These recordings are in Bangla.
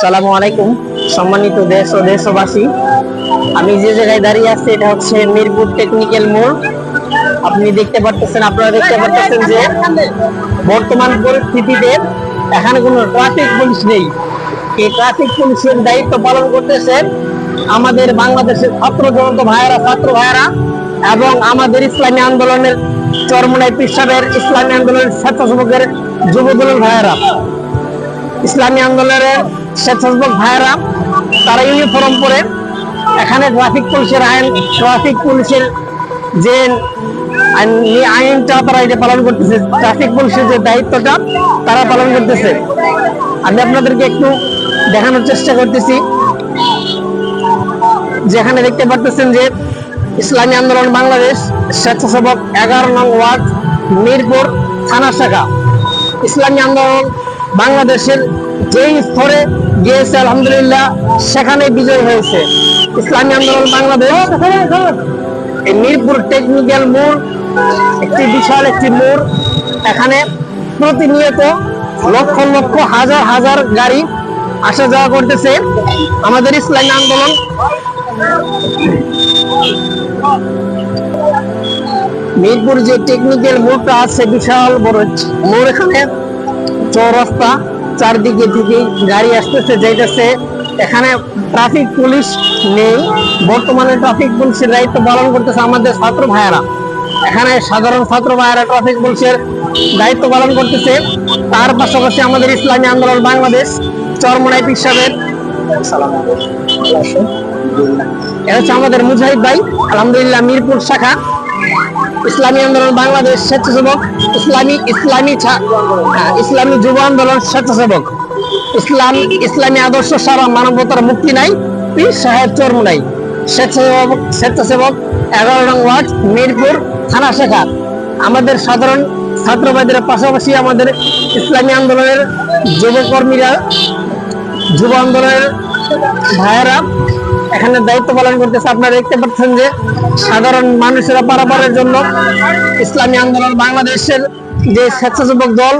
সালামু আলাইকুম, সম্মানিত দেশ ও দেশবাসী। আমি যে জায়গায় দাঁড়িয়ে আছি, এটা হচ্ছে মিরপুর টেকনিক্যাল মোড়। আপনি দেখতে পারতেছেন, আপনারা দেখতে পারতেছেন যে বর্তমান পরিস্থিতিতে এখানে কোনো ট্রাফিক পুলিশ নেই। এই ট্রাফিক পুলিশের দায়িত্ব পালন করতেছে আমাদের বাংলাদেশের ছাত্র জনতা ভাইয়েরা, ছাত্র ভাইয়েরা এবং আমাদের ইসলামী আন্দোলনের চরমনাই পিসাবের ইসলামী আন্দোলনের স্বেচ্ছাসেবকের যুব দলের ভাইয়েরা। ইসলামী আন্দোলনের স্বেচ্ছাসেবক ভাইয়েরা, তারা ইউনিফর্ম পরে, এখানে ট্রাফিক পুলিশের আইন ট্রাফিক পুলিশের যে আইনটা তারা এটা পালন করতেছে ট্রাফিক পুলিশের যে দায়িত্বটা, তারা পালন করতেছে। আমি আপনাদেরকে একটু দেখানোর চেষ্টা করতেছি। যেখানে দেখতে পারতেছেন যে ইসলামী আন্দোলন বাংলাদেশ, স্বেচ্ছাসেবক এগারো নং ওয়ার্ড, মিরপুর, থানা শাখা। ইসলামী আন্দোলন বাংলাদেশের যেই স্তরে গিয়েছে, আলহামদুলিল্লাহ, সেখানে বিজয় হয়েছে। ইসলামী আন্দোলন বাংলাদেশ। এই মিরপুর টেকনিক্যাল মোড়, একটি বিশাল একটি মোড়, এখানে প্রতিনিয়ত লক্ষ লক্ষ, হাজার হাজার গাড়ি আসা যাওয়া করতেছে আমাদের ইসলামী আন্দোলন। মিরপুর যে টেকনিক্যাল মোড়টা আছে, বিশাল বড় মোড় এখানে, চৌরাস্তা। চারদিকে থেকে গাড়ি আসতেছে যাইতেছে। এখানে ট্রাফিক পুলিশ নেই। বর্তমানে ট্রাফিক পুলিশের দায়িত্ব পালন করতেছে আমাদের ছাত্র ভাইয়েরা। এখানে সাধারণ ছাত্র ভাইয়েরা ট্রাফিক পুলিশের দায়িত্ব পালন করতেছে। তার পাশাপাশি আমাদের ইসলামী আন্দোলন বাংলাদেশ চরমনাই পিসাবের এটা হচ্ছে আমাদের মুজাহিদ ভাই আলহামদুলিল্লাহ মিরপুর শাখা। ইসলামী আন্দোলন বাংলাদেশ স্বেচ্ছাসেবক, ইসলামী ইসলামী ইসলামী যুব আন্দোলন স্বেচ্ছাসেবক। ইসলাম, ইসলামী আদর্শ সারা মানবতার মুক্তি নাই সাহেব চর্ম নাই। স্বেচ্ছাসেবক স্বেচ্ছাসেবক, এগারো নং ওয়ার্ড, মিরপুর, থানা শাখা আমাদের সাধারণ ছাত্রবাদীরা পাশাপাশি আমাদের ইসলামী আন্দোলনের যুবকর্মীরা, যুব আন্দোলনের ভাইয়েরা এখানে দায়িত্ব পালন করতেছে আপনারা দেখতে পাচ্ছেন যে সাধারণ মানুষেরা পারাপারের জন্য ইসলামী আন্দোলন বাংলাদেশের যে স্বেচ্ছাসেবক দল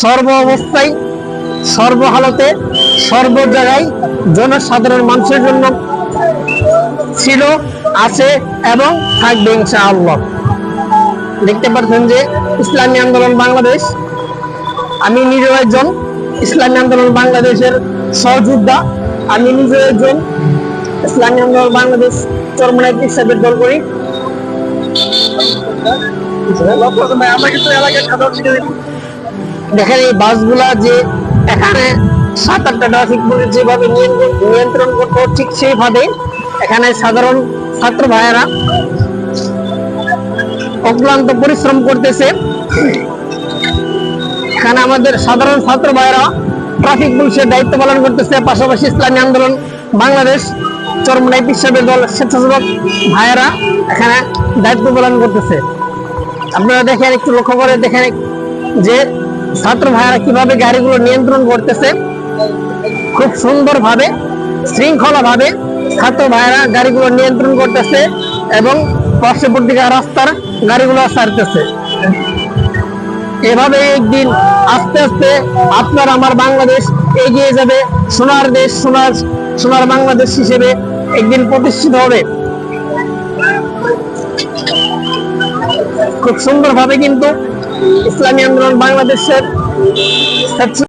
সর্ব অবস্থায়, সর্ব হালতে, সর্ব জায়গায় জনসাধারণ মানুষের জন্য ছিল, আছে এবং থাকবে ইনশাআল্লাহ। দেখতে পাচ্ছেন যে ইসলামী আন্দোলন বাংলাদেশ, আমি নিজেও একজন ইসলামী আন্দোলন বাংলাদেশের সহযোদ্ধা। আমি নিজে একজন ইসলামী আন্দোলন বাংলাদেশ চরমনায় হিসাবে দল করি। দেখেন এই বাসগুলা যে এখানে সাত আটটা ট্রাফিক পুলিশ যেভাবে নিয়ন্ত্রণ করতো ঠিক সেইভাবে এখানে সাধারণ ছাত্র ভাইয়েরা অক্লান্ত পরিশ্রম করতেছে। এখানে আমাদের সাধারণ ছাত্র ভাইয়েরা ট্রাফিক পুলিশের দায়িত্ব পালন করতেছে, পাশাপাশি ইসলামী আন্দোলন, বাংলাদেশ চরমনাই পিসাবের দল স্বেচ্ছাসেবক ভাইয়েরা এখানে দায়িত্ব পালন করতেছে। আপনারা দেখেন, একটু লক্ষ্য করে দেখেন যে ছাত্র ভাইয়েরা কীভাবে গাড়িগুলো নিয়ন্ত্রণ করতেছে। খুব সুন্দর ভাবে শৃঙ্খলা ভাবে ছাত্র ভাইয়েরা গাড়িগুলো নিয়ন্ত্রণ করতেছে এবং পার্শ্ববর্তী রাস্তার গাড়িগুলো ছাড়তেছে। এভাবে একদিন আস্তে আস্তে আপনার আমার বাংলাদেশ এগিয়ে যাবে, সোনার দেশ, সোনার সোনার বাংলাদেশ হিসেবে একদিন প্রতিষ্ঠিত হবে। খুব সুন্দরভাবে কিন্তু ইসলামী আন্দোলন বাংলাদেশের